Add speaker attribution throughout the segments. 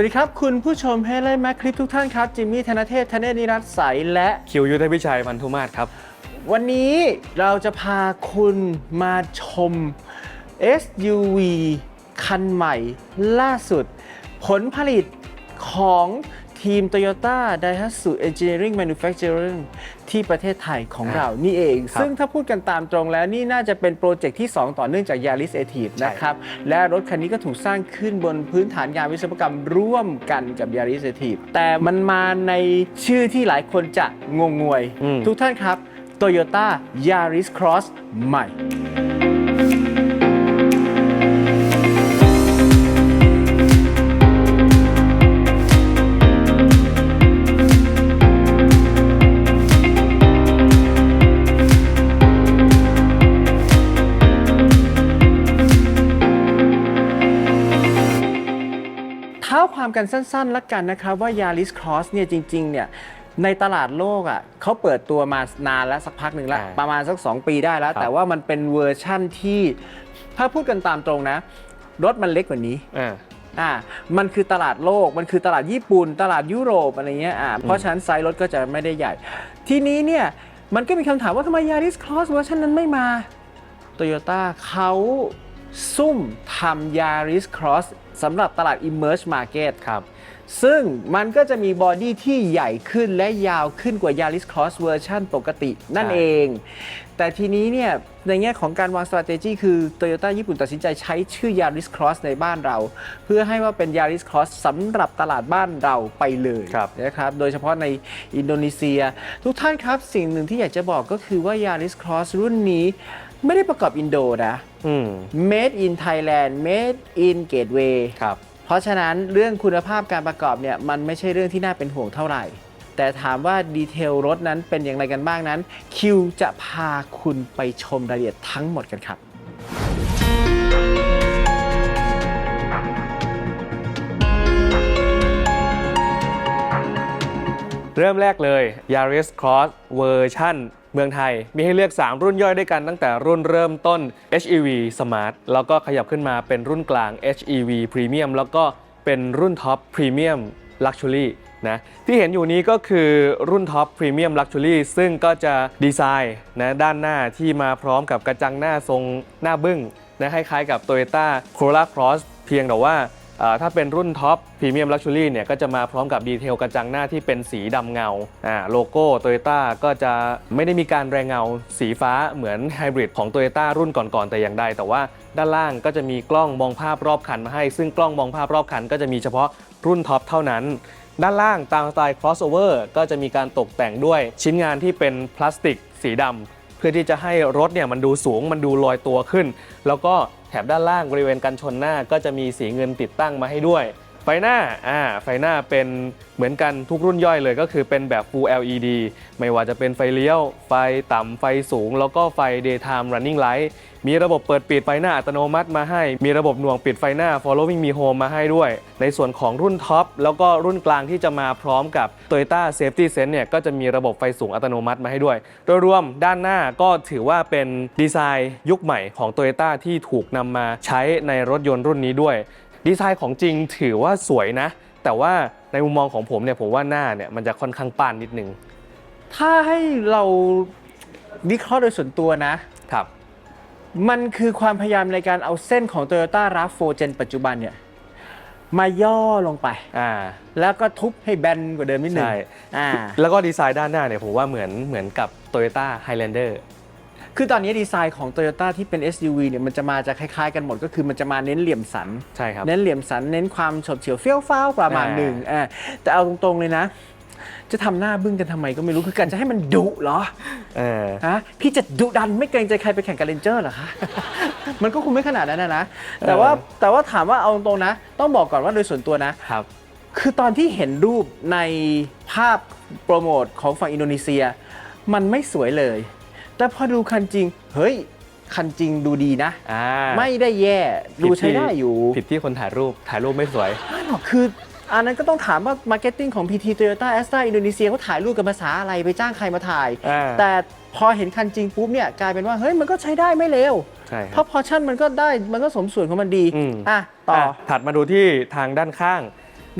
Speaker 1: วัสดีครับ คุณผู้ชมให้ไล่แม็กคลิปทุกท่านครับ จิมมี่ธนเทพธเนศนิรัตน์ใสและ
Speaker 2: คิวยุทธพิชัยพันธุมาศครับ
Speaker 1: วันนี้เราจะพาคุณมาชม SUV คันใหม่ล่าสุด ผลผลิตของ ทีม Toyota Daihatsu Engineering Manufacturing ที่ประเทศไทยของเรานี่เอง
Speaker 2: ครับ
Speaker 1: ซึ่งถ้าพูดกันตามตรงแล้วนี่น่าจะเป็นโปรเจกต์ที่ 2 ต่อเนื่องจาก Yaris a t i v
Speaker 2: ใช่
Speaker 1: นะครับ และรถคันนี้ก็ถูกสร้างขึ้นบนพื้นฐานงานวิศวกรรมร่วมกันกับ Yaris a t i v แต่มันมาในชื่อที่หลายคนจะงงงวย
Speaker 2: อืม
Speaker 1: ทุกท่านครับ Toyota Yaris Cross ใหม่ กันสั้นๆแล้วกันนะครับว่า Yaris Cross เนี่ยจริงๆเนี่ยในตลาดโลกอะเขาเปิดตัวมานานแล้วสักพักหนึ่งแล้ว
Speaker 2: อ่า
Speaker 1: ประมาณสัก 2 ปีได้แล้ว
Speaker 2: ครับ
Speaker 1: แต่ว่ามันเป็นเวอร์ชั่นที่ถ้าพูดกันตามตรงนะ รถมันเล็กกว่านี้
Speaker 2: อ่า
Speaker 1: อ่ามันคือตลาดโลก มันคือตลาดญี่ปุ่น ตลาดยุโรปอะไรเงี้ยอ่าเพราะฉะนั้นไซส์รถก็จะไม่ได้ใหญ่ ทีนี้เนี่ย มันก็มีคำถามว่าทำไม Yaris Cross เวอร์ชันนั้นไม่มา Toyota เขาซุ่มทำ Yaris Cross สำหรับตลาด Emerge Market
Speaker 2: ครับ
Speaker 1: ซึ่งมันก็จะมีบอดี้ที่ใหญ่ขึ้นและยาวขึ้นกว่า Yaris Cross เวอร์ชันปกตินั่น
Speaker 2: ใช่
Speaker 1: เอง แต่ทีนี้เนี่ยในแง่ของการวาง strategy คือ Toyota ญี่ปุ่นตัดสินใจใช้ชื่อ Yaris Cross ในบ้านเรา เพื่อให้ว่าเป็น Yaris Cross สำหรับตลาดบ้านเราไปเลย
Speaker 2: ครับ
Speaker 1: นะครับโดยเฉพาะในอินโดนีเซีย ทุกท่านครับสิ่งหนึ่งที่อยากจะบอกก็คือว่า Yaris Cross รุ่นนี้ไม่ได้ประกอบอินโดนะ
Speaker 2: อืม
Speaker 1: Made in Thailand Made in Gateway
Speaker 2: ครับ
Speaker 1: เพราะฉะนั้นเรื่องคุณภาพการประกอบเนี่ยมันไม่ใช่เรื่องที่น่าเป็นห่วงเท่าไหร่ แต่ถามว่าดีเทลรถนั้นเป็นอย่างไรกันบ้างนั้น คิวจะพาคุณไปชมรายละเอียดทั้งหมดกันครับ
Speaker 2: เริ่มแรกเลย Yaris Cross เวอร์ชั่น เมืองไทยมีให้เลือก 3 รุ่นย่อยด้วยกันตั้งแต่รุ่นเริ่มต้น HEV Smart แล้วก็ขยับขึ้นมาเป็นรุ่นกลาง HEV Premium แล้วก็เป็นรุ่นท็อป Premium Luxury นะที่เห็นอยู่นี้ก็คือรุ่นท็อป Premium Luxury ซึ่งก็จะดีไซน์นะด้านหน้าที่มาพร้อมกับกระจังหน้าทรงหน้าบึ้งนะคล้ายๆกับ Toyota Corolla Cross เพียงแต่ว่า ถ้าเป็นรุ่นท็อปพรีเมียมลักชัวรี่เนี่ยก็จะมาพร้อมกับดีเทลกระจังหน้าที่เป็นสีดำเงาโลโก้โตโยต้าก็จะไม่ได้มีการแรงเงาสีฟ้าเหมือนไฮบริดของโตโยต้ารุ่นก่อนๆแต่อย่างใด แต่ว่าด้านล่างก็จะมีกล้องมองภาพรอบคันมาให้ ซึ่งกล้องมองภาพรอบคันก็จะมีเฉพาะรุ่นท็อปเท่านั้นด้านล่างตามสไตล์ crossover ก็จะมีการตกแต่งด้วยชิ้นงานที่เป็นพลาสติกสีดำ เพื่อที่จะให้รถเนี่ยมันดูสูงมันดูลอยตัวขึ้น แล้วก็แถบด้านล่างบริเวณกันชนหน้าก็จะมีสีเงินติดตั้งมาให้ด้วย ฟหน้าอ่าไฟหน้าเป็นเหมือนกันทุกรุ่นย่อยเลย ก็คือเป็นแบบ Full LED ไม่ว่าจะเป็นไฟเลี้ยว ไฟต่ำไฟสูง แล้วก็ไฟ Daytime Running Light มีระบบเปิดปิดไฟหน้าอัตโนมัติมาให้ มีระบบหน่วงปิดไฟหน้า Following Me Home มาให้ด้วย ในส่วนของรุ่นท็อปแล้วก็รุ่นกลางที่จะมาพร้อมกับ Toyota Safety Sense เนี่ยก็จะมีระบบไฟสูงอัตโนมัติมาให้ด้วย โดยรวมด้านหน้าก็ถือว่าเป็นดีไซน์ยุคใหม่ของ Toyota ที่ถูกนำมาใช้ในรถยนต์รุ่นนี้ด้วย ดีไซน์ของจริงถือว่าสวยนะ แต่ว่าในมุมมองของผมเนี่ยผมว่าหน้าเนี่ยมันจะค่อนข้างป้านนิดนึง
Speaker 1: ถ้าให้เราวิเคราะห์โดยส่วนตัวนะ
Speaker 2: ครับ
Speaker 1: มันคือความพยายามในการเอาเส้นของ Toyota RAV4 Gen ปัจจุบันเนี่ยมาย่อลงไป
Speaker 2: อ่า
Speaker 1: แล้วก็ทุบให้แบนกว่าเดิมนิดนึง
Speaker 2: ใช่
Speaker 1: อ่า
Speaker 2: แล้วก็ดีไซน์ด้านหน้าเนี่ยผมว่าเหมือนเหมือนกับ Toyota Highlander
Speaker 1: คือตอนนี้ดีไซน์ของ Toyota ที่เป็น SUV เนี่ยมันจะมาจะคล้ายๆกันหมดก็คือมันจะมาเน้นเหลี่ยมสัน
Speaker 2: ใช่ครับ
Speaker 1: เน้นเหลี่ยมสัน เน้นความฉบเฉียวเฟี้ยวฟ้าวประมาณ
Speaker 2: อ่า
Speaker 1: หนึ่งอ่าแต่เอาตรงๆเลยนะ จะทำหน้าบึ้งกันทำไมก็ไม่รู้คือการจะให้มันดุเหรอ
Speaker 2: เออ
Speaker 1: ฮะพี่จะดุดันไม่เกรงใจใครไปแข่งกับเรนเจอร์เหรอคะ มันก็คงไม่ขนาดนั้นนะนะแต่ว่าแต่ว่าถามว่าเอาตรงๆนะ ต้องบอกก่อนว่าโดยส่วนตัวนะ
Speaker 2: ครับ
Speaker 1: คือตอนที่เห็นรูปในภาพโปรโมทของฝั่งอินโดนีเซีย มันไม่สวยเลย แต่พอดูคันจริง เฮ้ย คันจริงดูดีนะ
Speaker 2: อ่า
Speaker 1: ไม่ได้แย่ดูใช้ได้อยู่
Speaker 2: ผิดที่คนถ่ายรูปถ่ายรูปไม่สวย
Speaker 1: ไม่หรอกคือ อันนั้นก็ต้องถามว่ามาร์เก็ตติ้งของ PT Toyota a s t r a อินโดนีเซียเขาถ่ายรูปกันภาษาอะไรไปจ้างใครมาถ่าย
Speaker 2: อ่า
Speaker 1: แต่พอเห็นคันจริงปุ๊บเนี่ยกลายเป็นว่าเฮ้ยมันก็ใช้ได้ไม่เลว
Speaker 2: ใช่
Speaker 1: เพ
Speaker 2: ครับ
Speaker 1: ราะพอชั่นมันก็ได้มันก็สมส่วนของมันดี
Speaker 2: อืม
Speaker 1: อะต่อะ
Speaker 2: ถัดมาดูที่ทางด้านข้าง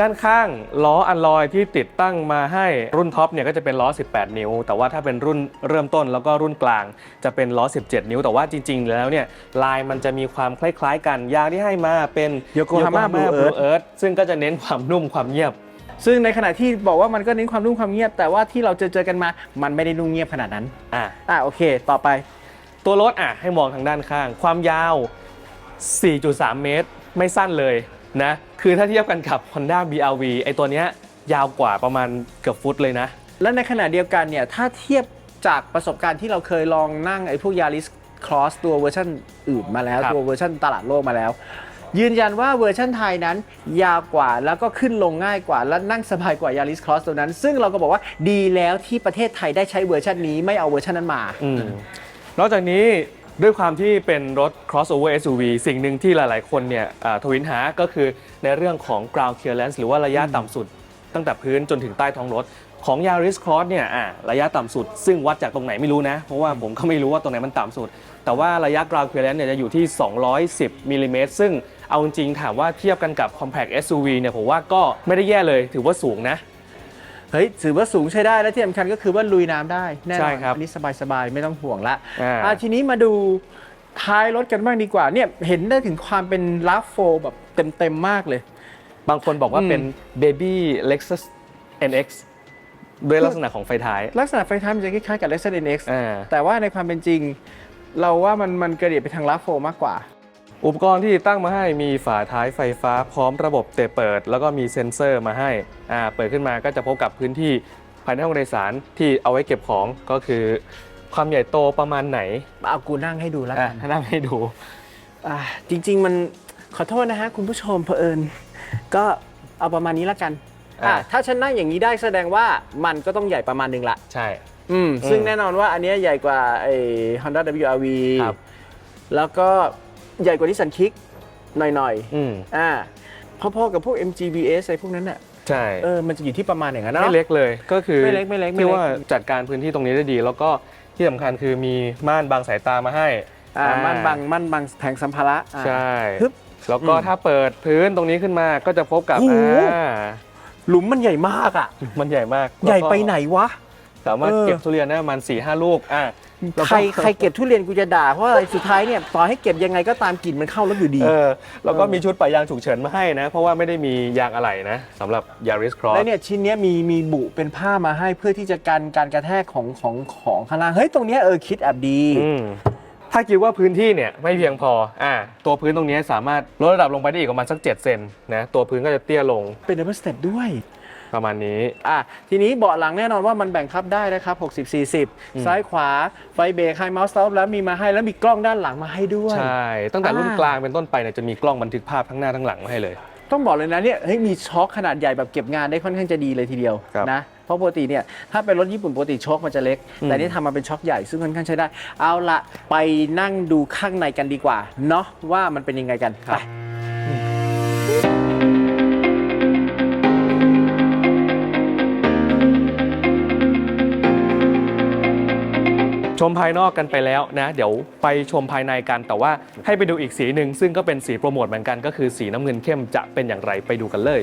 Speaker 2: ด้านข้างล้ออัลลอยที่ติดตั้งมาให้รุ่นท็อปเนี่ยก็จะเป็นล้อ 18 นิ้ว แต่ว่าถ้าเป็นรุ่นเริ่มต้นแล้วก็รุ่นกลาง จะเป็นล้อ 17 นิ้ว แต่ว่าจริง ๆ แล้วเนี่ยลายมันจะมีความคล้าย ๆ กันยางที่ให้มาเป็น
Speaker 1: Yokohama Blue Earth
Speaker 2: Earth ซึ่งก็จะเน้นความนุ่มความเงียบ
Speaker 1: ซึ่งในขณะที่บอกว่ามันก็เน้นความนุ่มความเงียบ แต่ว่าที่เราเจอเจอกันมา มันไม่ได้นุ่มเงียบขนาดนั้น
Speaker 2: อะ
Speaker 1: อะโอเค ต่อไป
Speaker 2: ตัวรถอะให้มองทางด้านข้าง ความยาว 4.3 เมตร ไม่สั้นเลย นะคือถ้าเทียบกันกับ Honda BRV ไอตัวเนี้ยยาวกว่าประมาณเกือบฟุตเลยนะ
Speaker 1: และในขณะเดียวกันเนี่ยถ้าเทียบจากประสบการณ์ที่เราเคยลองนั่งไอ้พวก Yaris Cross ตัวเวอร์ชันอื่นมาแล้ว
Speaker 2: ครับ
Speaker 1: ตัวเวอร์ชันตลาดโลกมาแล้ว ยืนยันว่าเวอร์ชันไทยนั้น ยาวกว่าแล้วก็ขึ้นลงง่ายกว่า และนั่งสบายกว่า Yaris Cross ตัวนั้น ซึ่งเราก็บอกว่าดีแล้วที่ประเทศไทยได้ใช้เวอร์ชันนี้ไม่เอาเวอร์ชันนั้นมา
Speaker 2: อืมนอกจากนี้ ด้วยความที่เป็นรถ crossover SUV สิ่งหนึ่งที่หลาย ๆ คนเนี่ยอ่าทวินหาก็คือในเรื่องของ ground clearance หรือว่าระยะต่ำสุด ตั้งแต่พื้นจนถึงใต้ท้องรถ ของ Yaris Cross เนี่ยอะระยะต่ำสุด ซึ่งวัดจากตรงไหนไม่รู้นะ เพราะว่าผมก็ไม่รู้ว่าตรงไหนมันต่ำสุด แต่ว่าระยะ ground clearance เนี่ยจะอยู่ที่ 210มิลลิเมตรซึ่งเอาจริงๆถามว่าเทียบกันกับ compact SUV เนี่ยผมว่าก็ไม่ได้แย่เลยถือว่าสูงนะ
Speaker 1: เฮ้ยถือว่าสูงใช้ได้และที่สำคัญก็คือว่าลุยน้ำได้แน่น
Speaker 2: ใช่
Speaker 1: อน
Speaker 2: ครับ
Speaker 1: อันนี้สบายๆ ไม่ต้องห่วงละ
Speaker 2: อ่า
Speaker 1: อะทีนี้มาดูท้ายรถกันบ้างดีกว่าเนี่ยเห็นได้ถึงความเป็นลาโฟแบบเต็มๆมากเลย
Speaker 2: บางคนบอกว่า
Speaker 1: อืม
Speaker 2: เป็น baby Lexus NX ด้วยลักษณะของไฟท้าย
Speaker 1: ลักษณะไฟท้ายมันจะคล้ายๆกับ Lexus NX
Speaker 2: อ่า
Speaker 1: แต่ว่าในความเป็นจริง เราว่ามันมันกระเดียดไปทางลาโฟมากกว่า
Speaker 2: อุปกรณ์ที่ตั้งมาให้มีฝาท้ายไฟฟ้าพร้อมระบบเตะเปิด แล้วก็มีเซ็นเซอร์มาให้อ่าเปิดขึ้นมาก็จะพบกับพื้นที่ภายในห้องโดยสารที่เอาไว้เก็บของก็คือความใหญ่โตประมาณไหน
Speaker 1: เอากูนั่งให้ดูแล้ว
Speaker 2: อะ
Speaker 1: กัน
Speaker 2: ถ้านั่งให้ดู
Speaker 1: อ่าจริง ๆ มันขอโทษนะฮะคุณผู้ชมเผอิญก็เอาประมาณนี้แล้วกันอะ
Speaker 2: อ่า
Speaker 1: ถ้าฉันนั่งอย่างนี้ได้แสดงว่ามันก็ต้องใหญ่ประมาณหนึ่งละ
Speaker 2: ใช่
Speaker 1: อืม ซึ่ง
Speaker 2: อืม
Speaker 1: แน่นอนว่าอันเนี้ยใหญ่กว่าไอ้ Honda WRV
Speaker 2: ครับ
Speaker 1: แล้วก็ ใหญ่กว่านิสสันคิกหน่อย
Speaker 2: อืม
Speaker 1: ๆอ่าพอๆกับพวก MGBS อะไรพวกนั้นน่ะ
Speaker 2: ใช่
Speaker 1: เออมันจะอยู่ที่ประมาณอย่างนั้นนะ
Speaker 2: ไม่เล็กเลยก็คือ
Speaker 1: ไม่เล็กไม่เล็กไม่
Speaker 2: ที่
Speaker 1: เล็ก
Speaker 2: ว่าจัดการพื้นที่ตรงนี้ได้ดี แล้วก็ที่สำคัญคือมีม่านบังสายตามาให้
Speaker 1: อ่า
Speaker 2: อ่า
Speaker 1: มันบังมันบังแผงสัมภาระอ่า
Speaker 2: ใช่
Speaker 1: ฮึบ
Speaker 2: แล้วก็
Speaker 1: อืม
Speaker 2: ถ้าเปิดพื้นตรงนี้ขึ้นมาก็จะพบกับ
Speaker 1: โอ้โห
Speaker 2: อ่า
Speaker 1: หลุมมันใหญ่มากอะ
Speaker 2: มันใหญ่มาก
Speaker 1: ใหญ่
Speaker 2: แล้วก็
Speaker 1: ไปไหนวะ
Speaker 2: สามารถ
Speaker 1: เออ
Speaker 2: เก็บทุเรียนได้ประมาณ4ี่ห้าลูกอะ แล้วก็
Speaker 1: ใครใครเก็บทุเรียนกูจะด่า เพราะอะไรสุดท้ายเนี่ยต่อให้เก็บยังไงก็ตามกลิ่นมันเข้ารถอยู่ดี
Speaker 2: เออแล้วก็
Speaker 1: เออ
Speaker 2: มีชุดปะยางฉุกเฉินมาให้นะ เพราะว่าไม่ได้มียางอะไหล่นะสำหรับ Yaris Cross
Speaker 1: แล้วเนี่ยชิ้นเนี้ยมีมีบุเป็นผ้ามาให้เพื่อที่จะกันการกระแทกของของของข้างล่างเฮ้ยตรงเนี้ยเออคิดแอบดี
Speaker 2: อืมถ้าคิดว่าพื้นที่เนี่ยไม่เพียงพออะตัวพื้นตรงนี้สามารถลดระดับลงไปได้อีกประมาณสัก 7 เซนนะ ตัวพื้นก็จะเตี้ยลง
Speaker 1: เป็นดับเบิลสเต็ปด้วย
Speaker 2: ประมาณนี้
Speaker 1: อะทีนี้เบาะหลังแน่นอนว่ามันแบ่งพับได้นะครับ 60 40 ซ้ายขวาไฟเบรกไฮเมาส์ต็อปแล้วมีมาให้แล้วมีกล้องด้านหลังมาให้ด้วย
Speaker 2: ใช่ ตั้งแต่รุ่น
Speaker 1: อ่าก
Speaker 2: ลางเป็นต้นไปเนี่ยจะมีกล้องบันทึกภาพทั้งหน้าทั้งหลังมาให้เลย
Speaker 1: ต้องบอกเลยนะเนี่ยเฮ้ยมีช็อคขนาดใหญ่แบบเก็บงานได้ค่อนข้างจะดีเลยทีเดียว
Speaker 2: ครับ
Speaker 1: นะเพราะปกติเนี่ยถ้าเป็นรถญี่ปุ่นปกติช็อคมันจะเล็ก
Speaker 2: อืม
Speaker 1: แต่นี่ทำมาเป็นช็อคใหญ่ซึ่งค่อนข้างใช้ได้ เอาละไปนั่งดูข้างในกันดีกว่า เนาะว่ามันเป็นยังไงกันไป
Speaker 2: ชมภายนอกกันไปแล้วนะ เดี๋ยวไปชมภายในกันแต่ว่าให้ไปดูอีกสีหนึ่งซึ่งก็เป็นสีโปรโมทเหมือนกันก็คือสีน้ำเงินเข้มจะเป็นอย่างไรไปดูกันเลย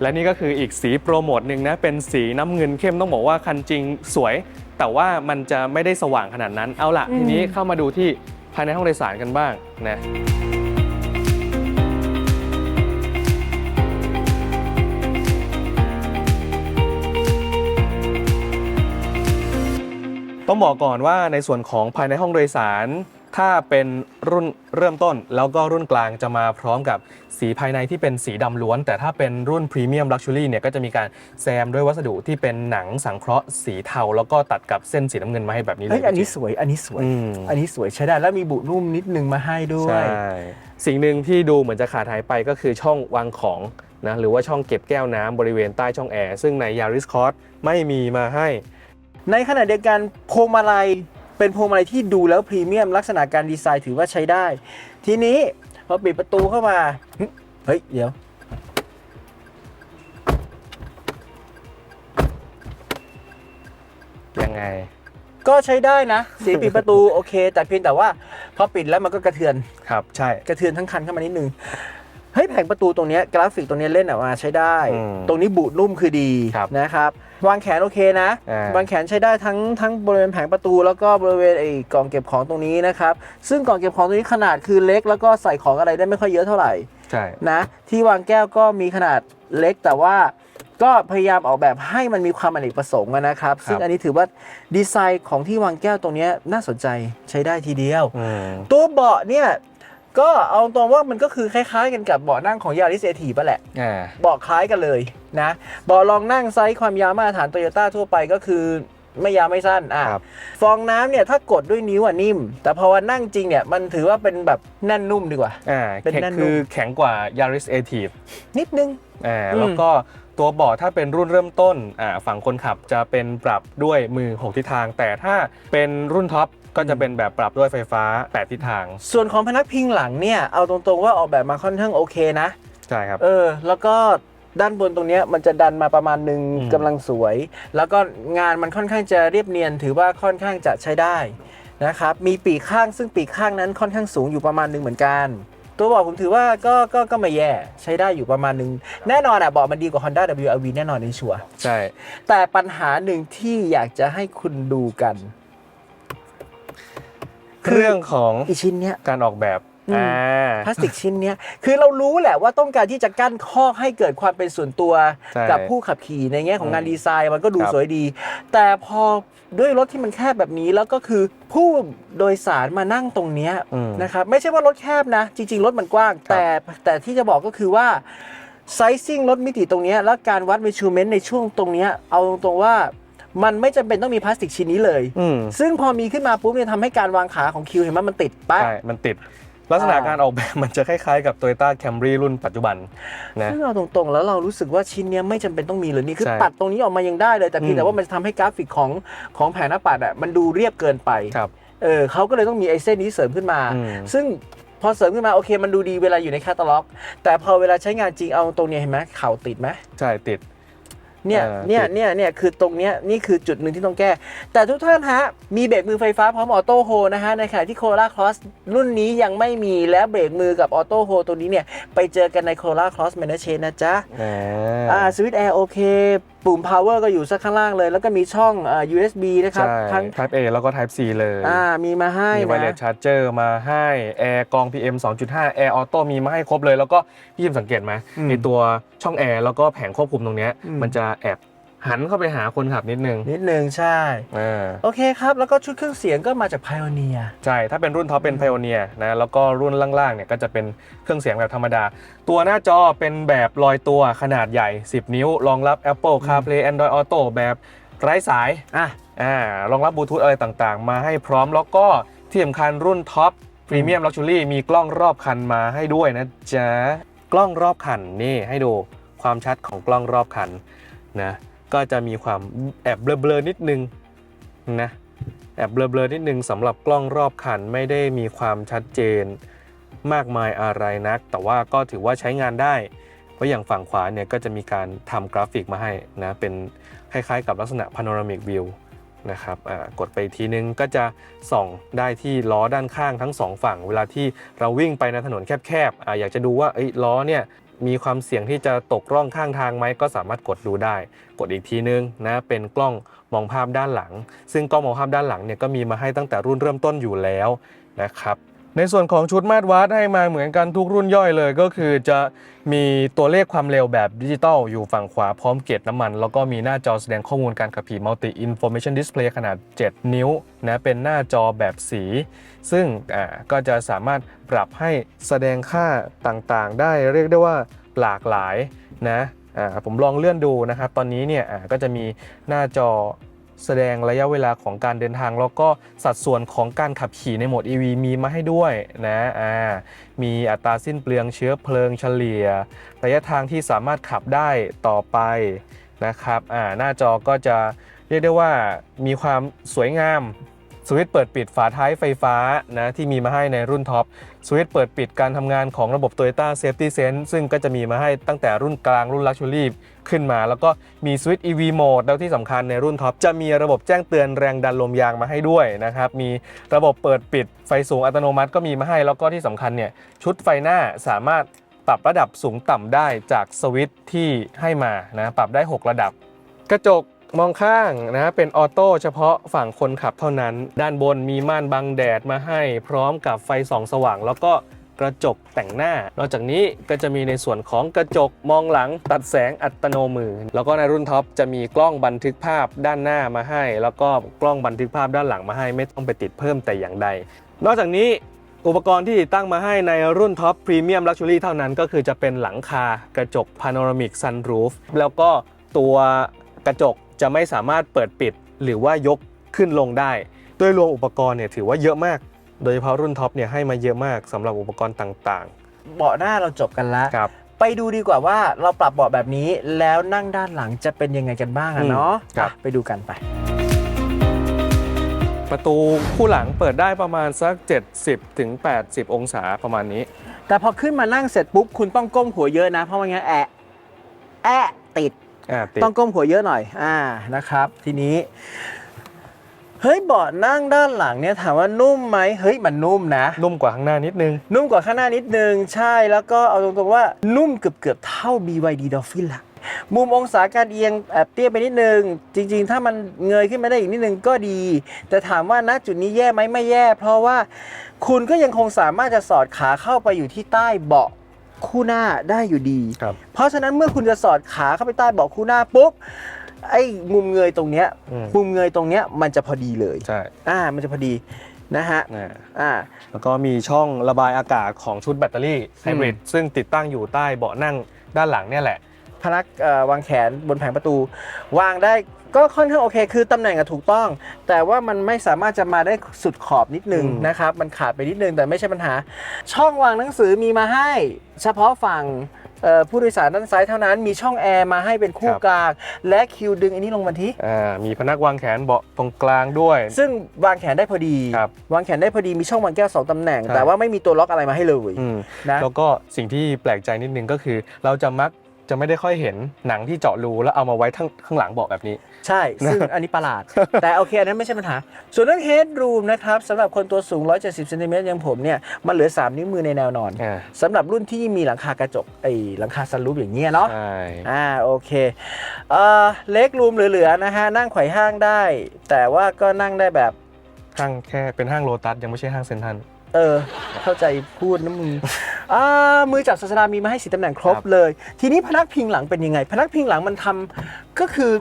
Speaker 2: และนี่ก็คืออีกสีโปรโมทหนึ่งนะเป็นสีน้ำเงินเข้มต้องบอกว่าคันจริงสวย แต่ว่ามันจะไม่ได้สว่างขนาดนั้นเอาล่ะ ทีนี้เข้ามาดูที่ภายในห้องโดยสารกันบ้างนะ ต้องบอกก่อนว่าในส่วนของภายในห้องโดยสาร ถ้าเป็นรุ่นเริ่มต้น แล้วก็รุ่นกลางจะมาพร้อมกับสีภายในที่เป็นสีดำล้วน แต่ถ้าเป็นรุ่นพรีเมียมลักชัวรี่เนี่ยก็จะมีการแซมด้วยวัสดุที่เป็นหนังสังเคราะห์สีเทา แล้วก็ตัดกับเส้นสีน้ำเงินมาให้แบบนี้เล
Speaker 1: เฮ้
Speaker 2: ย
Speaker 1: ยอันนี้สวยอันนี้สวย
Speaker 2: อืม
Speaker 1: อันนี้สวยใช้ได้แล้วมีบุนุ่มนิดนึงมาให้ด้ว
Speaker 2: ใช่
Speaker 1: ย
Speaker 2: สิ่งหนึ่งที่ดูเหมือนจะขาดหายไปก็คือช่องวางของนะหรือว่าช่องเก็บแก้วน้ำบริเวณใต้ช่องแอร์ ซึ่งใน Yaris Cross ไม่มีมาให้
Speaker 1: ในขณะเดียวกันพวงมาลัยเป็นพวงมาลัยที่ดูแล้วพรีเมียมลักษณะการดีไซน์ถือว่าใช้ได้ ทีนี้พอปิดประตูเข้ามาหึเฮ้ยเดี๋ยว
Speaker 2: ยังไง
Speaker 1: ก็ใช้ได้นะ สีปิดประตูโอเค แต่เพียงแต่ว่าพอปิดแล้วมันก็กระเทือน
Speaker 2: ครับใช่
Speaker 1: กระเทือนทั้งคันเข้ามานิดนึงเฮ้ยแผงประตูตรงเนี้ยกราฟิกตรงเนี้ยเล่นออกมาใช้ได้
Speaker 2: อืม
Speaker 1: ตรงนี้บุนุ่มคือดี
Speaker 2: ครับ
Speaker 1: นะครับ วางแขนโอเคนะ
Speaker 2: อ่าวา
Speaker 1: งแขนใช้ได้ทั้งทั้งบริเวณแผงประตู แล้วก็บริเวณไอ้กล่องเก็บของตรงนี้นะครับ ซึ่งกล่องเก็บของตรงนี้ขนาดคือเล็ก แล้วก็ใส่ของอะไรได้ไม่ค่อยเยอะเท่าไหร่
Speaker 2: ใช่
Speaker 1: นะที่วางแก้วก็มีขนาดเล็กแต่ว่าก็พยายามออกแบบให้มันมีความอเนกประสงค์อะนะครับ ซึ่งอันนี้ถือว่าดีไซน์ของที่วางแก้วตรงเนี้ยน่าสนใจใช้ได้ทีเดียว
Speaker 2: อืม
Speaker 1: ตัวเบาะเนี่ย ก็เอาตรงว่ามันก็คือคล้ายๆกันกับเบาะนั่งของยาริสเอทีปะแหละ
Speaker 2: อ่า
Speaker 1: เบาะคล้ายกันเลยนะเบาะรองนั่งไซส์ความยาวมาตรฐานโตโยต้าทั่วไปก็คือไม่ยาวไม่สั้นอะ
Speaker 2: ครับ
Speaker 1: ฟองน้ำเนี่ยถ้ากดด้วยนิ้วอะนิ่ม แต่พอวันนั่งจริงเนี่ยมันถือว่าเป็นแบบแน่นนุ่มดีกว่า
Speaker 2: อ่า
Speaker 1: เป็น
Speaker 2: แข็ง
Speaker 1: แน่น
Speaker 2: คือแข็งกว่า Yaris a t i v e
Speaker 1: นิดนึง
Speaker 2: อ่า
Speaker 1: อืม
Speaker 2: แล้วก็ตัวเบาะถ้าเป็นรุ่นเริ่มต้นอ่าฝั่งคนขับจะเป็นปรับด้วยมือ 6 ทิศทาง แต่ถ้าเป็นรุ่นท็อป ก็จะเป็นแบบปรับด้วยไฟฟ้า 8 ทิศทาง
Speaker 1: ส่วนของพนักพิงหลังเนี่ย เอาตรงๆว่าออกแบบมาค่อนข้างโอเคนะ
Speaker 2: ใช่ครับ
Speaker 1: เออ แล้วก็ด้านบนตรงเนี้ยมันจะดันมาประมาณหนึ่ง
Speaker 2: อืม
Speaker 1: กำลังสวย แล้วก็งานมันค่อนข้างจะเรียบเนียนถือว่าค่อนข้างจะใช้ได้นะครับมีปีกข้างซึ่งปีกข้างนั้นค่อนข้างสูงอยู่ประมาณหนึ่งเหมือนกัน ตัวเบาะผมถือว่าก็ก็ก็ไม่แย่ใช้ได้อยู่ประมาณหนึ่งแน่นอนอะเบาะมันดีกว่า Honda WRV แน่นอนในชัวร์
Speaker 2: ใช่
Speaker 1: แต่ปัญหาหนึ่งที่อยากจะให้คุณดูกันคือ
Speaker 2: เรื่องของ
Speaker 1: อีชิ้นเนี้ย
Speaker 2: การออกแบบ
Speaker 1: อืม
Speaker 2: อ่า
Speaker 1: พลาสติกชิ้นเนี้ยคือเรารู้แหละว่าต้องการที่จะกั้นคอกให้เกิดความเป็นส่วนตัว
Speaker 2: ใช่
Speaker 1: กับผู้ขับขี่ในแง่ของงาน
Speaker 2: อืม
Speaker 1: ดีไซน์มันก็ดู
Speaker 2: ครับ
Speaker 1: สวยดี แต่พอด้วยรถที่มันแคบแบบนี้แล้วก็คือผู้โดยสารมานั่งตรงเนี้ย
Speaker 2: อืม
Speaker 1: นะครับไม่ใช่ว่ารถแคบนะ จริง ๆ รถมันกว้าง แต่แต่ที่จะบอกก็คือว่าไซซิ่งรถมิติตรงเนี้ยแล้วการวัด measurement ในช่วงตรงเนี้ยเอาตรงๆว่า มันไม่จำเป็นต้องมีพลาสติกชิ้นนี้เลย
Speaker 2: อืม
Speaker 1: ซึ่งพอมีขึ้นมาปุ๊บเนี่ยทำให้การวางขาของคิวเห็นไหมมันติดปะ
Speaker 2: ใช่มันติดลักษณะ
Speaker 1: อ่า
Speaker 2: การออกแบบมันจะคล้ายๆกับ Toyota Camry รุ่นปัจจุบันนะ
Speaker 1: ซึ่งเอาตรงๆ แล้วเรารู้สึกว่าชิ้นเนี้ยไม่จำเป็นต้องมีเลยนี่คือ
Speaker 2: ใช่
Speaker 1: ปัดตรงนี้ออกมายังได้เลย แต่เพียงแต่
Speaker 2: อืม
Speaker 1: ว่ามันจะทำให้กราฟิกของของแผงหน้าปัดอะมันดูเรียบเกินไป
Speaker 2: ครับ
Speaker 1: เออเขาก็เลยต้องมีไอ้เส้นนี้เสริมขึ้นมา
Speaker 2: อืม
Speaker 1: ซึ่งพอเสริมขึ้นมาโอเค มันดูดีเวลาอยู่ในแคตตาล็อก แต่พอเวลาใช้งานจริงเอาตรงเนี้ยเห็นไหมเข่าติดไหม
Speaker 2: ใช่ติด
Speaker 1: เนี่ย
Speaker 2: เออ
Speaker 1: เนี่ย
Speaker 2: ติด
Speaker 1: เนี่ยเนี่ยคือตรงเนี้ยนี่คือจุดหนึ่งที่ต้องแก้ แต่ทุกท่านฮะ มีเบรกมือไฟฟ้าพร้อมออโต้โฮนะฮะ ในขณะที่โค r าค Cross รุ่นนี้ยังไม่มีและเบรกมือกับออโต้โฮตัวนี้เนี่ย ไปเจอกันในโค r า Cross m a n a g e นะจ๊ะ
Speaker 2: อ่
Speaker 1: อ่าาสวิตช์แอร์โอเค ปุ่ม power ก็อยู่สักข้างล่างเลย แล้วก็มีช่องอ่า USB นะครับ
Speaker 2: ใช่
Speaker 1: ทั้ง
Speaker 2: Type A แล้วก็ Type C เลย
Speaker 1: อ่ามีมาให้
Speaker 2: มีไวเลส
Speaker 1: นะ
Speaker 2: ชาร์จเจอร์มาให้แอร์กรอง PM 2.5 แอร์ออโต้มีมาให้ครบเลย แล้วก็พี่ยิมสังเกตไหม
Speaker 1: อืม
Speaker 2: ในตัวช่องแอร์แล้วก็แผงควบคุมตรงเนี้ย
Speaker 1: อืม
Speaker 2: มันจะแอบ หันเข้าไปหาคนขับนิดนึง
Speaker 1: นิดนึงใช่
Speaker 2: อ่า
Speaker 1: โอเคครับ แล้วก็ชุดเครื่องเสียงก็มาจาก Pioneer
Speaker 2: ใช่ ถ้าเป็นรุ่นท็อปเป็น Pioneer นะแล้วก็รุ่นล่างๆเนี่ยก็จะเป็นเครื่องเสียงแบบธรรมดา ตัวหน้าจอเป็นแบบลอยตัวขนาดใหญ่ 10 นิ้ว รองรับ Apple CarPlay Android Auto แบบไร้สาย
Speaker 1: อะ
Speaker 2: อ่ารองรับบลูทูธอะไรต่างๆ มาให้พร้อมแล้วก็ที่สำคัญรุ่นท็อปพรีเมียมลักชัวรี่มีกล้องรอบคันมาให้ด้วยนะจ๊ะ กล้องรอบคันนี่ให้ดูความชัดของกล้องรอบคันนะ ก็จะมีความแอบเบลอๆนิดนึงนะแอบเบลอๆนิดนึงสำหรับกล้องรอบคันไม่ได้มีความชัดเจนมากมายอะไรนัก แต่ว่าก็ถือว่าใช้งานได้ เพราะอย่างฝั่งขวาเนี่ยก็จะมีการทำกราฟิกมาให้นะ เป็นคล้ายๆกับลักษณะ panoramic view นะครับอ่ากดไปทีนึงก็จะส่องได้ที่ล้อด้านข้างทั้งสองฝั่ง เวลาที่เราวิ่งไปในถนนแคบๆอาอยากจะดูว่าเอ้ล้อเนี่ย มีความเสี่ยงที่จะตกร่องข้างทางไหมก็สามารถกดดูได้ กดอีกทีนึงนะเป็นกล้องมองภาพด้านหลัง ซึ่งกล้องมองภาพด้านหลังเนี่ยก็มีมาให้ตั้งแต่รุ่นเริ่มต้นอยู่แล้วนะครับ ในส่วนของชุดมาตรวัดให้มาเหมือนกันทุกรุ่นย่อยเลย ก็คือจะมีตัวเลขความเร็วแบบดิจิตอลอยู่ฝั่งขวาพร้อมเกจน้ำมัน แล้วก็มีหน้าจอแสดงข้อมูลการขับขี่ Multi Information Display ขนาด 7 นิ้วนะเป็นหน้าจอแบบสี ซึ่งอ่าก็จะสามารถปรับให้แสดงค่าต่างๆ ได้เรียกได้ว่าหลากหลายนะอ่าผมลองเลื่อนดูนะครับ ตอนนี้เนี่ยอ่าก็จะมีหน้าจอ แสดงระยะเวลาของการเดินทาง แล้วก็สัดส่วนของการขับขี่ในโหมด EV มีมาให้ด้วยนะอ่ามีอัตราสิ้นเปลืองเชื้อเพลิงเฉลี่ย ระยะทางที่สามารถขับได้ต่อไปนะครับอ่าหน้าจอก็จะเรียกได้ว่ามีความสวยงาม สวิตช์เปิดปิดฝาท้ายไฟฟ้านะที่มีมาให้ในรุ่นท็อปสวิตช์เปิดปิดการทำงานของระบบ Toyota Safety Sense ซึ่งก็จะมีมาให้ตั้งแต่รุ่นกลางรุ่น Luxury ขึ้นมา แล้วก็มีสวิตช์ EV Mode แล้วที่สำคัญในรุ่นท็อปจะมีระบบแจ้งเตือนแรงดันลมยางมาให้ด้วยนะครับ มีระบบเปิดปิดไฟสูงอัตโนมัติก็มีมาให้ แล้วก็ที่สำคัญเนี่ยชุดไฟหน้าสามารถปรับระดับสูงต่ำได้จากสวิตช์ที่ให้มานะปรับได้ 6 ระดับ กระจก มองข้างนะเป็นออโต้เฉพาะฝั่งคนขับเท่านั้น ด้านบนมีม่านบังแดดมาให้พร้อมกับไฟส่องสว่าง แล้วก็กระจกแต่งหน้า นอกจากนี้ก็จะมีในส่วนของกระจกมองหลังตัดแสงอัตโนมือ แล้วก็ในรุ่นท็อปจะมีกล้องบันทึกภาพด้านหน้ามาให้ แล้วก็กล้องบันทึกภาพด้านหลังมาให้ ไม่ต้องไปติดเพิ่มแต่อย่างใด นอกจากนี้อุปกรณ์ที่ติดตั้งมาให้ในรุ่นท็อปพรีเมียมลักชัวรี่เท่านั้นก็คือจะเป็นหลังคากระจกพาโนรามิกซันรูฟแล้วก็ตัวกระจก จะไม่สามารถเปิดปิดหรือว่ายกขึ้นลงได้โดยรวมอุปกรณ์เนี่ยถือว่าเยอะมาก โดยเฉพาะรุ่นท็อปเนี่ยให้มาเยอะมากสำหรับอุปกรณ์ต่าง
Speaker 1: เบาะหน้าเราจบกันแล้ว
Speaker 2: ๆครับ
Speaker 1: ไปดูดีกว่าว่าเราปรับเบาะแบบนี้แล้วนั่งด้านหลังจะเป็นยังไงกันบ้างอะเนาะ
Speaker 2: ครับ
Speaker 1: อะไปดูกันไป
Speaker 2: ประตูคู่หลังเปิดได้ประมาณสัก 70ถึง80 องศาประมาณนี้
Speaker 1: แต่พอขึ้นมานั่งเสร็จปุ๊บคุณต้องก้มหัวเยอะนะ เพราะว่างั้นแอะแอะติด
Speaker 2: อ่าติด
Speaker 1: ต้องก้มหัวเยอะหน่อยอ่านะครับ ทีนี้เฮ้ยเบาะนั่งด้านหลังเนี่ยถามว่านุ่มไหมเฮ้ยมันนุ่มนะ
Speaker 2: นุ่มกว่าข้างหน้านิดนึง
Speaker 1: นุ่มกว่าข้างหน้านิดนึง ใช่แล้วก็เอาตรงๆว่านุ่มเกือบเกือบๆเท่า BYD Dolphin ละมุมองศาการเอียงแอบเตี้ยไปนิดนึง จริง ๆ ถ้ามันเงยขึ้นมาได้อีกนิดนึงก็ดี แต่ถามว่าณจุดนี้แย่ไหมไม่แย่ เพราะว่าคุณก็ยังคงสามารถจะสอดขาเข้าไปอยู่ที่ใต้เบาะ คู่หน้าได้อยู่ดี
Speaker 2: ครับ
Speaker 1: เพราะฉะนั้นเมื่อคุณจะสอดขาเข้าไปใต้เบาะคู่หน้าปุ๊บไอ้มุมเงยตรงเนี้ย
Speaker 2: อืม
Speaker 1: มุมเงยตรงเนี้ยมันจะพอดีเลย
Speaker 2: ใช่
Speaker 1: อ่ามันจะพอดีนะฮะ
Speaker 2: อ่า
Speaker 1: อ่า
Speaker 2: แล้วก็มีช่องระบายอากาศของชุดแบตเตอรี่ไฮบริดซึ่งติดตั้งอยู่ใต้เบาะนั่งด้านหลังเนี่ยแหละ
Speaker 1: พนักเอ่อวางแขนบนแผงประตู วางได้ ก็ค่อนข้างโอเค คือตำแหน่งอะถูกต้อง แต่ว่ามันไม่สามารถจะมาได้สุดขอบนิดนึง
Speaker 2: อืม
Speaker 1: นะครับ มันขาดไปนิดนึงแต่ไม่ใช่ปัญหา ช่องวางหนังสือมีมาให้ เฉพาะฝั่งเอ่อผู้โดยสารด้านซ้ายเท่านั้น มีช่องแอร์มาให้เป็นคู่กลาง และคิวดึงอันนี้ลงมาที่
Speaker 2: อ่ามีพนักวางแขนเบาะตรงกลางด้วย
Speaker 1: ซึ่งวางแขนได้พอดี
Speaker 2: ครับ
Speaker 1: วางแขนได้พอดีมีช่องวางแก้วสองตำแหน่ง
Speaker 2: ใช่
Speaker 1: แต่ว่าไม่มีตัวล็อกอะไรมาให้เลย
Speaker 2: อืม
Speaker 1: นะ
Speaker 2: แล้วก็สิ่งที่แปลกใจนิดนึงก็คือ เราจะมัก จะไม่ได้ค่อยเห็นหนังที่เจาะรูแล้วเอามาไว้ข้างข้างหลังเบาะแบบนี้
Speaker 1: ใช่ ซึ่งอันนี้ประหลาด แต่โอเคอันนั้นไม่ใช่ปัญหา ส่วนเรื่อง headroom นะครับสำหรับคนตัวสูง 170เซนติเมตรอย่างผมเนี่ย มันเหลือ 3 นิ้วมือในแนวนอน
Speaker 2: อ่า
Speaker 1: สำหรับรุ่นที่มีหลังคากระจกไอ้หลังคาซันรูฟอย่างเงี้ยเนาะ
Speaker 2: ใช่
Speaker 1: อ่าโอเคเอ่อเล็กรูมเหลือๆนะฮะนั่งไขว่ห้างได้ แต่ว่าก็นั่งได้แบบ
Speaker 2: ห้างแค่เป็นห้างโลตัสยังไม่ใช่ห้างเซ็นทรัล
Speaker 1: เออ เข้าใจพูดนะมึงอ่ามือจับศาสดามีมาให้สีตำแหน่งครบ
Speaker 2: ครับ
Speaker 1: เลย ทีนี้พนักพิงหลังเป็นยังไง พนักพิงหลังมันทำก็คือ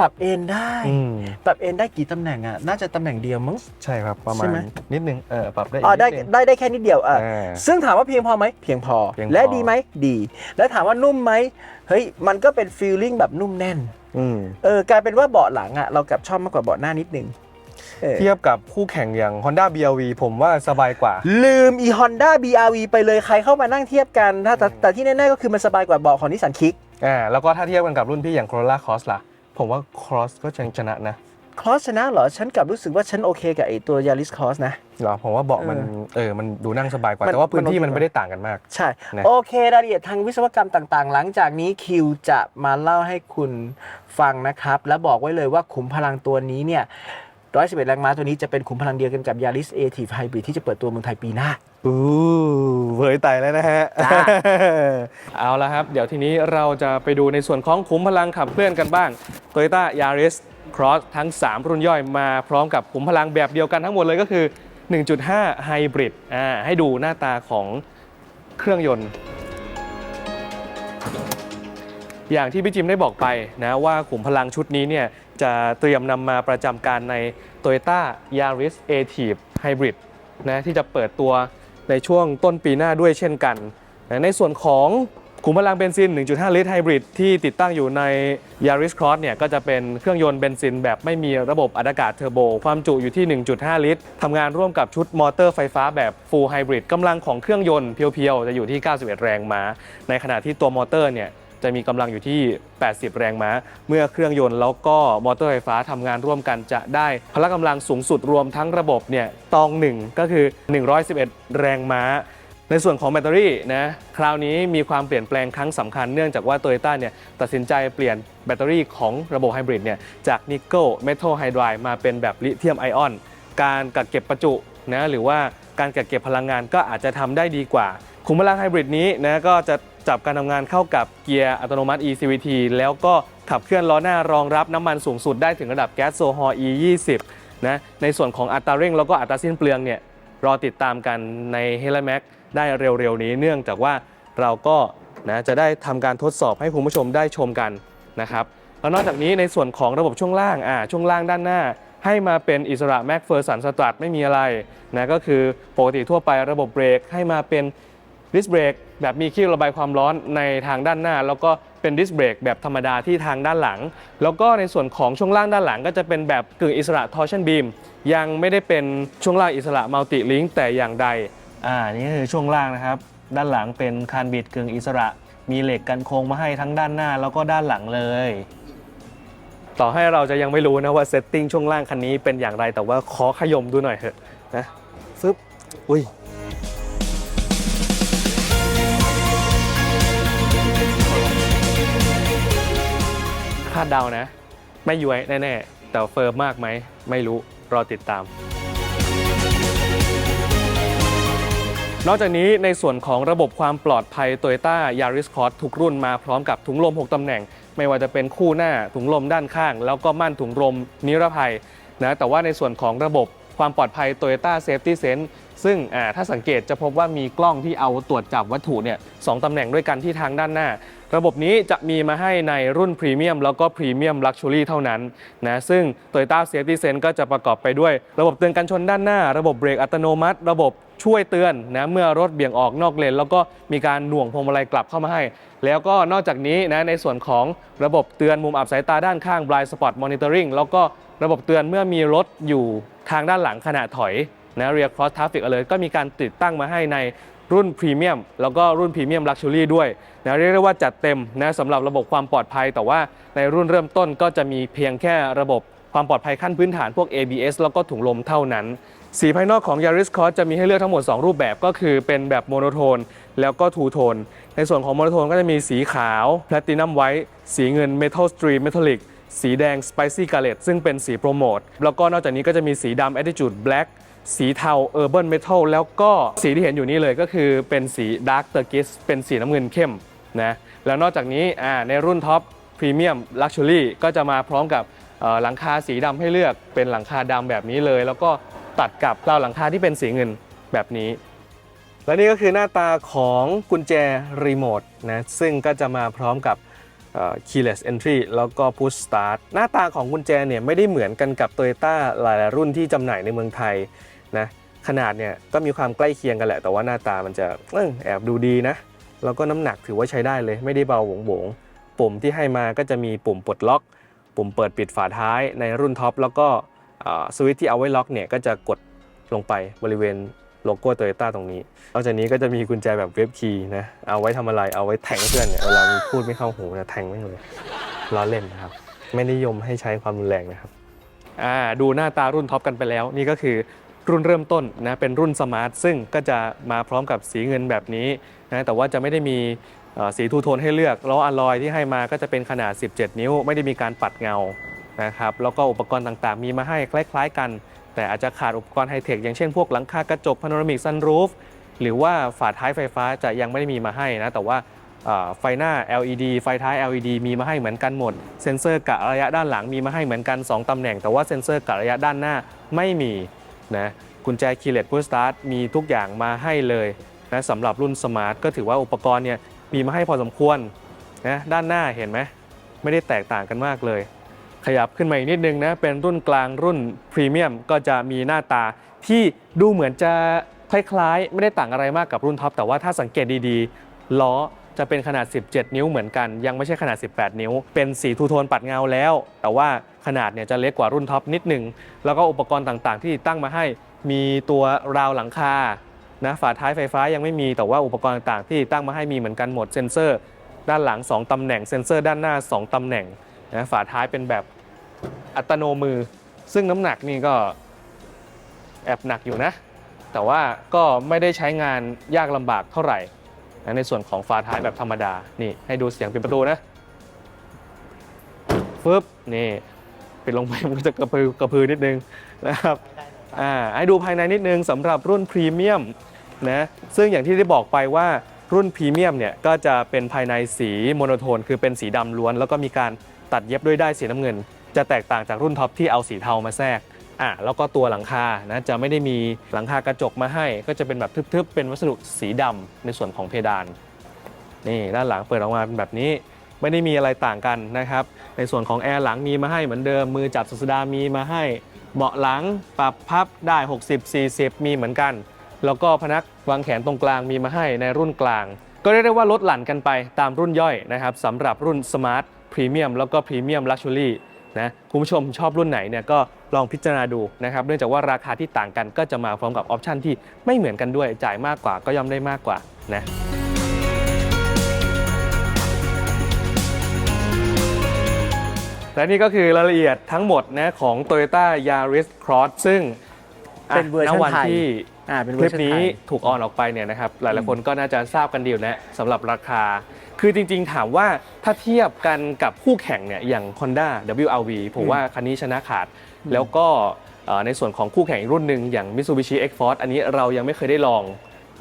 Speaker 1: ปรับเอนได้
Speaker 2: อืม
Speaker 1: ปรับเอนได้กี่ตำแหน่งอะ น่าจะตำแหน่งเดียวมั้ง
Speaker 2: ใช่ครับประมา
Speaker 1: ใช่
Speaker 2: ณ
Speaker 1: ไหม
Speaker 2: นิดนึงเออปรับได้อีก
Speaker 1: อ๋อได้
Speaker 2: นินึง
Speaker 1: ได้ได้แค่นิดเดียวอะ
Speaker 2: อ่า
Speaker 1: ซึ่งถามว่าเพียงพอไหมเพียงพอ
Speaker 2: เพียงพอ
Speaker 1: และดีไหมดี แล้วถามว่านุ่มไหมเฮ้ยมันก็เป็นฟีลลิ่งแบบนุ่มแน่น
Speaker 2: อืม
Speaker 1: เออกลายเป็นว่าเบาะหลังอะเรากลับชอบมากกว่าเบาะหน้านิดนึง เออ
Speaker 2: เทียบกับคู่แข่งอย่าง Honda BRV ผมว่าสบายกว่า
Speaker 1: ลืมอี Honda BRV ไปเลยใครเข้ามานั่งเทียบกันถ้าแต่แต่ที่แน่ๆก็คือมันสบายกว่าเบาะของนิสสันคิก
Speaker 2: อ่าแล้วก็ถ้าเทียบกันกับรุ่นพี่อย่าง Corolla Cross ล่ะ ผมว่า Cross ก็ยังชนะนะ
Speaker 1: คลอสชนะเหรอ ฉันกลับรู้สึกว่าฉันโอเคกับไอตัว Yaris Cross นะ
Speaker 2: เหรอ ผมว่าเบาะมัน
Speaker 1: เออ
Speaker 2: เออ มันดูนั่งสบายกว่า
Speaker 1: มัน
Speaker 2: แต่ว่าพื้นที่
Speaker 1: มั
Speaker 2: มันน
Speaker 1: โอเค
Speaker 2: ไม่ได้ต่างกันมาก
Speaker 1: ใช่
Speaker 2: นะ
Speaker 1: โอเค รายละเอียดทางวิศวกรรมต่างๆ หลังจากนี้คิวจะมาเล่าให้คุณฟังนะครับ และบอกไว้เลยว่าขุมพลังตัวนี้เนี่ย 111 แรงม้าตัวนี้จะเป็นขุมพลังเดียวกันกับ Yaris a t i v e Hybrid ที่จะเปิดตัวเมืองไทยปีหน้า
Speaker 2: อู้เผยไตแล้วนะฮะ
Speaker 1: จ้า
Speaker 2: เอาละครับ เดี๋ยวทีนี้เราจะไปดูในส่วนของขุมพลังขับเคลื่อนกันบ้าง Toyota Yaris Cross ทั้ง 3 รุ่นย่อยมาพร้อมกับขุมพลังแบบเดียวกันทั้งหมดเลยก็คือ 1.5 Hybrid อ่าให้ดูหน้าตาของเครื่องยนต์ อย่างที่พี่จิมได้บอกไปนะว่าขุมพลังชุดนี้เนี่ยจะเตรียมนำมาประจำการใน Toyota Yaris a t i v e Hybrid นะที่จะเปิดตัวในช่วงต้นปีหน้าด้วยเช่นกันนะในส่วนของขุมพลังเบนซิน 1.5 ลิตรไฮบริดที่ติดตั้งอยู่ใน Yaris Cross เนี่ยก็จะเป็นเครื่องยนต์เบนซินแบบไม่มีระบบอัดอากาศเทอร์โบ ความจุอยู่ที่ 1.5 ลิตรทำงานร่วมกับชุดมอเตอร์ไฟฟ้าแบบ Full Hybrid กำลังของเครื่องยนต์เพียวๆ จะอยู่ที่ 91 แรงม้า ในขณะที่ตัวมอเตอร์เนี่ย จะมีกำลังอยู่ที่ 80 แรงม้า เมื่อเครื่องยนต์แล้วก็มอเตอร์ไฟฟ้าทำงานร่วมกันจะได้พละกำลังสูงสุดรวมทั้งระบบเนี่ยตองหนึ่งก็คือ 111 แรงม้าในส่วนของแบตเตอรี่นะคราวนี้มีความเปลี่ยนแปลงครั้งสำคัญเนื่องจากว่าโตโยต้าเนี่ยตัดสินใจเปลี่ยนแบตเตอรี่ของระบบไฮบริดเนี่ยจากนิกเกิลเมทัลไฮดรายมาเป็นแบบลิเธียมไอออน การกักเก็บประจุนะหรือว่าการกักเก็บพลังงานก็อาจจะทำได้ดีกว่า ขุมพลังไฮบริดนี้นะก็จะ จับการทำงานเข้ากับเกียร์อัตโนมัติ eCVT แล้วก็ขับเคลื่อนล้อหน้ารองรับน้ำมันสูงสุดได้ถึงระดับแก๊สโซฮอล์ E20 นะในส่วนของอัตราเร่งแล้วก็อัตราสิ้นเปลืองเนี่ยรอติดตามกันใน Helmax ได้เร็วๆ นี้เนื่องจากว่าเราก็นะจะได้ทำการทดสอบให้คุณผู้ชมได้ชมกันนะครับแล้วนอกจากนี้ในส่วนของระบบช่วงล่างอ่าช่วงล่างด้านหน้า ให้มาเป็นอิสระแม็กเฟอร์สันสตรัทไม่มีอะไรนะก็คือปกติทั่วไประบบเบรกให้มาเป็น ดิสเบรกแบบมีคี่ระบายความร้อนในทางด้านหน้า แล้วก็เป็นดิสเบรกแบบธรรมดาที่ทางด้านหลัง แล้วก็ในส่วนของช่วงล่างด้านหลัง ก็จะเป็นแบบกึ่งอิสระทอร์ชันบีมยังไม่ได้เป็นช่วงล่างอิสระมัลติลิงแต่อย่างใดอ่านี่คือช่วงล่างนะครับ ด้านหลังเป็นคานบิดกึ่งอิสระ มีเหล็กกันโค้งมาให้ทั้งด้านหน้าแล้วก็ด้านหลังเลย ต่อให้เราจะยังไม่รู้นะว่าเซตติ้งช่วงล่างคันนี้เป็นอย่างไรแต่ว่าขอขยมดูหน่อยเถอะนะฟึบอุ้ย คาดเดานะ ไม่ย้วยแน่ๆ แต่เฟิร์มมากไหม ไม่รู้ รอติดตาม นอกจากนี้ในส่วนของระบบความปลอดภัย Toyota Yaris Cross ทุกรุ่นมาพร้อมกับถุงลม 6 ตำแหน่ง ไม่ว่าจะเป็นคู่หน้าถุงลมด้านข้าง แล้วก็ม่านถุงลมนิรภัยนะแต่ว่าในส่วนของระบบความปลอดภัย Toyota Safety Sense ซึ่งถ้าสังเกตจะพบว่ามีกล้องที่เอาตรวจจับวัตถุเนี่ยสองตำแหน่งด้วยกันที่ทางด้านหน้า ระบบนี้จะมีมาให้ในรุ่นพรีเมียมแล้วก็พรีเมียมลักชัวรี่เท่านั้นนะซึ่ง Toyota Safety Sense ก็จะประกอบไปด้วย ระบบเตือนการชนด้านหน้า ระบบเบรกอัตโนมัติ ระบบช่วยเตือนนะเมื่อรถเบี่ยงออกนอกเลน แล้วก็มีการหน่วงพวงมาลัยกลับเข้ามาให้ แล้วก็นอกจากนี้นะในส่วนของระบบเตือนมุมอับสายตาด้านข้าง blind spot monitoring แล้วก็ระบบเตือนเมื่อมีรถอยู่ทางด้านหลังขณะถอย นะ rear cross traffic alert ก็มีการติดตั้งมาให้ในรุ่นพรีเมียมแล้วก็รุ่นพรีเมียมลักชัวรี่ด้วยนะเรียกได้ว่าจัดเต็มนะสำหรับระบบความปลอดภัย แต่ว่าในรุ่นเริ่มต้นก็จะมีเพียงแค่ระบบความปลอดภัยขั้นพื้นฐานพวก ABS แล้วก็ถุงลมเท่านั้น สีภายนอกของ Yaris Cross จะมีให้เลือกทั้งหมด 2 รูปแบบก็คือเป็นแบบโมโนโทน แล้วก็ทูโทน ในส่วนของโมโนโทนก็จะมีสีขาวแพลตินัมไวท์สีเงิน Metal Stream Metallic สีแดง Spicy Gallet ซึ่งเป็นสีโปรโมท แล้วก็นอกจากนี้ก็จะมีสีดำ Attitude Black สีเทา Urban Metal แล้วก็สีที่เห็นอยู่นี่เลยก็คือเป็นสี Dark Turquoise เป็นสีน้ำเงินเข้มนะแล้วนอกจากนี้ในรุ่นท็อปพรีเมียมลักชัวรี่ก็จะมาพร้อมกับหลังคาสีดำให้เลือกเป็นหลังคาดำแบบนี้เลย แล้วก็ตัดกับราวหลังคาที่เป็นสีเงินแบบนี้ และนี่ก็คือหน้าตาของกุญแจรีโมทนะซึ่งก็จะมาพร้อมกับ keyless entry แล้วก็ push start หน้าตาของกุญแจเนี่ยไม่ได้เหมือนกันกับ Toyota หลายๆรุ่นที่จำหน่ายในเมืองไทย นะขนาดเนี่ยก็มีความใกล้เคียงกันแหละ แต่ว่าหน้าตามันจะอแอบดูดีนะ แล้วก็น้ำหนักถือว่าใช้ได้เลย ไม่ได้เบาหวงหวงปุ่มที่ให้มาก็จะมีปุ่มปลดล็อก ปุ่มเปิดปิดฝาท้ายในรุ่นท็อปแล้วก็สวิตช์ที่เอาไว้ล็อกเนี่ยก็จะกดลงไปบริเวณโลโก้โตโยต้าตรงนี้ นอกจากนี้ก็จะมีกุญแจแบบเว็บคีย์นะ เอาไว้ทำอะไร เอาไว้แทงเพื่อนเนี่ยเวลาพูดไม่เข้าหูนะแทงไม่เลยล้อเล่นนะครับ ไม่นิยมให้ใช้ความรุนแรงนะครับ อ่า ดูหน้าตารุ่นท็อปกันไปแล้ว นี่ก็คือ รุ่นเริ่มต้นนะเป็นรุ่นสมาร์ทซึ่งก็จะมาพร้อมกับสีเงินแบบนี้นะแต่ว่าจะไม่ได้มีสีทูโทนให้เลือกล้ออะลอยที่ให้มาก็จะเป็นขนาด 17 นิ้ว ไม่ได้มีการปัดเงานะครับแล้วก็อุปกรณ์ต่างๆ มีมาให้คล้าย ๆ กัน แต่อาจจะขาดอุปกรณ์ไฮเทคอย่างเช่นพวกหลังคากระจกพาโนรามิกซันรูฟหรือว่าฝาท้ายไฟฟ้าจะยังไม่ได้มีมาให้นะแต่ว่าไฟหน้า LED ไฟท้าย LED มีมาให้เหมือนกันหมด เซ็นเซอร์กะระยะด้านหลังมีมาให้เหมือนกัน 2ตำแหน่ง แต่ว่าเซ็นเซอร์กะระยะด้านหน้าไม่มี นะกุญแจคีย์เลสพุชสตาร์ทมีทุกอย่างมาให้เลยนะสำหรับรุ่นสมาร์ทก็ถือว่าอุปกรณ์เนี่ยมีมาให้พอสมควรนะด้านหน้าเห็นไหมไม่ได้แตกต่างกันมากเลย ขยับขึ้นมาอีกนิดนึงนะเป็นรุ่นกลางรุ่นพรีเมียมก็จะมีหน้าตาที่ดูเหมือนจะคล้ายๆ ไม่ได้ต่างอะไรมากกับรุ่นท็อปแต่ว่าถ้าสังเกตดีๆ ล้อจะเป็นขนาด 17 นิ้วเหมือนกัน ยังไม่ใช่ขนาด 18 นิ้ว เป็นสีทูโทนปัดเงาแล้ว แต่ว่า ขนาดเนี่ยจะเล็กกว่ารุ่นท็อปนิดหนึ่งแล้วก็อุปกรณ์ต่างๆ ที่ตั้งมาให้มีตัวราวหลังคานะฝาท้ายไฟฟ้ายังไม่มีแต่ว่าอุปกรณ์ต่างๆ ที่ตั้งมาให้มีเหมือนกันหมดเซ็นเซอร์ด้านหลัง 2 ตำแหน่งเซ็นเซอร์ด้านหน้า 2 ตำแหน่งนะฝาท้ายเป็นแบบอัตโนมือ ซึ่งน้ำหนักนี่ก็แอบหนักอยู่นะ แต่ว่าก็ไม่ได้ใช้งานยากลำบากเท่าไหร่นะในส่วนของฝาท้ายแบบธรรมดา นี่ให้ดูเสียงปิดประตูนะฟึบนี่ ปิดลงไปมันก็จะกระพือกระพือนิดนึงนะครับอ่าให้ดูภายในนิดนึงสำหรับรุ่นพรีเมียมนะซึ่งอย่างที่ได้บอกไปว่ารุ่นพรีเมียมเนี่ยก็จะเป็นภายในสีโมโนโทน คือเป็นสีดำล้วน แล้วก็มีการตัดเย็บด้วยได้ายสีน้ำเงิน จะแตกต่างจากรุ่นท็อปที่เอาสีเทามาแทรกอะแล้วก็ตัวหลังคานะจะไม่ได้มีหลังคากระจกมาให้ ก็จะเป็นแบบทึบๆเป็นวัสดุสีดำในส่วนของเพดานนี่ด้านหลังเปิดออกมาเป็นแบบนี้ ไม่ได้มีอะไรต่างกันนะครับ ในส่วนของแอร์หลังมีมาให้เหมือนเดิม มือจับสุสดามีมาให้ เบาะหลังปรับพับได้ 60 40 มีเหมือนกัน แล้วก็พนักวางแขนตรงกลางมีมาให้ในรุ่นกลาง ก็เรียกได้ว่าลดหลั่นกันไปตามรุ่นย่อยนะครับสำหรับรุ่น Smart Premium แล้วก็ Premium Luxury นะคุณผู้ชมชอบรุ่นไหนเนี่ยก็ลองพิจารณาดูนะครับเนื่องจากว่าราคาที่ต่างกันก็จะมาพร้อมกับออปชันที่ไม่เหมือนกันด้วยจ่ายมากกว่าก็ย่อมได้มากกว่านะ และนี่ก็คือรายละเอียดทั้งหมดนะของ Toyota Yaris Cross ซึ่งะ
Speaker 1: เป็นเวอร์ชัน
Speaker 2: ณวัน
Speaker 1: ไทย
Speaker 2: ที่
Speaker 1: อ่าเป็น
Speaker 2: ค
Speaker 1: เวอ
Speaker 2: ลิ
Speaker 1: ร์
Speaker 2: ป
Speaker 1: ชันไท
Speaker 2: นี้
Speaker 1: ย
Speaker 2: ถูกออนออกไปเนี่ยนะครับหลายๆคนก็น่าจะทราบกันดีอยู่แล้วสำหรับราคา คือจริงๆถามว่าถ้าเทียบกันกับคู่แข่งเนี่ยอย่าง Honda WRV ผมว่าคันนี้ชนะขาด แล้วก็เอ่อในส่วนของคู่แข่งอีกรุ่นหนึ่งอย่าง Mitsubishi X-Force อันนี้เรายังไม่เคยได้ลอง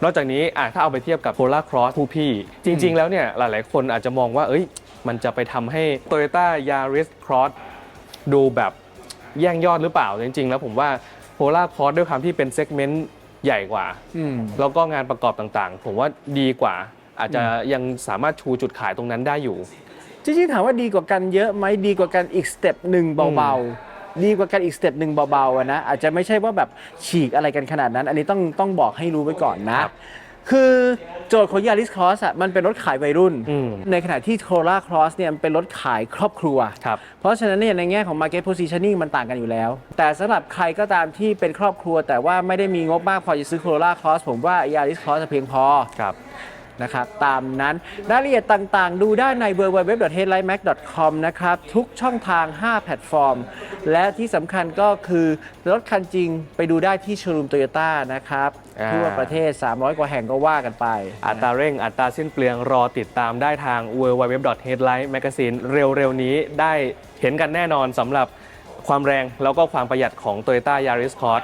Speaker 2: นอกจากนี้อะถ้าเอาไปเทียบกับ Polar Cross ผู้พี่ จริง ๆ แล้วเนี่ยหลาย ๆ คนอาจจะมองว่าเอ้ย มันจะไปทำให้ Toyota Yaris Cross ดูแบบแย่งยอดหรือเปล่า จริง ๆ แล้วผมว่า Polar Cross ด้วยความที่เป็นเซกเมนต์ใหญ่กว่า
Speaker 1: อืม
Speaker 2: แล้วก็งานประกอบต่างๆ ผมว่าดีกว่า อาจจะยังสามารถชูจุดขายตรงนั้นได้อยู่
Speaker 1: จริงๆถามว่าดีกว่ากันเยอะไหมดีกว่ากันอีกสเต็ปหนึ่งเบาๆ ดีกว่ากันอีกสเต็ปหนึ่งเบาๆอะนะอาจจะไม่ใช่ว่าแบบฉีกอะไรกันขนาดนั้น อันนี้ต้องต้องบอกให้รู้ไว้ก่อนนะ
Speaker 2: ครับ
Speaker 1: คือโจทย์ของ Yaris Cross อะมันเป็นรถขายวัยรุ่น
Speaker 2: อืม
Speaker 1: ในขณะที่ Corolla Cross เนี่ยมันเป็นรถขายครอบครัว
Speaker 2: ครับ
Speaker 1: เพราะฉะนั้นเนี่ยในแง่ของ market positioning มันต่างกันอยู่แล้ว แต่สำหรับใครก็ตามที่เป็นครอบครัว แต่ว่าไม่ได้มีงบมากพอจะซื้อ Corolla Cross ผมว่า Yaris Cross จะเพียงพอ
Speaker 2: ครับ
Speaker 1: นะครับ ตามนั้นรายละเอียดต่างๆ ดูได้ใน www.headlightmac.com นะครับ ทุกช่องทาง 5 แพลตฟอร์ม และที่สำคัญก็คือ รถคันจริงไปดูได้ที่โชว์รูมโตโยต้านะครับ
Speaker 2: อ่า
Speaker 1: ทั่วประเทศ 300 กว่าแห่งก็ว่ากันไป
Speaker 2: อัตราเร่งอัตราสิ้นเปลืองรอติดตามได้ทาง www.headlightmagazine เร็วๆนี้ได้เห็นกันแน่นอนสำหรับความแรงแล้วก็ความประหยัดของ Toyota Yaris Cross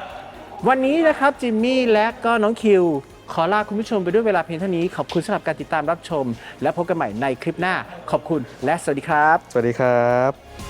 Speaker 1: วันนี้นะครับจิมมี่และก็น้องคิว ขอลาคุณผู้ชมไปด้วยเวลาเพียงเท่านี้ ขอบคุณสำหรับการติดตามรับชม และพบกันใหม่ในคลิปหน้า ขอบคุณและสวัสดีครับ
Speaker 2: สวัสดีครับ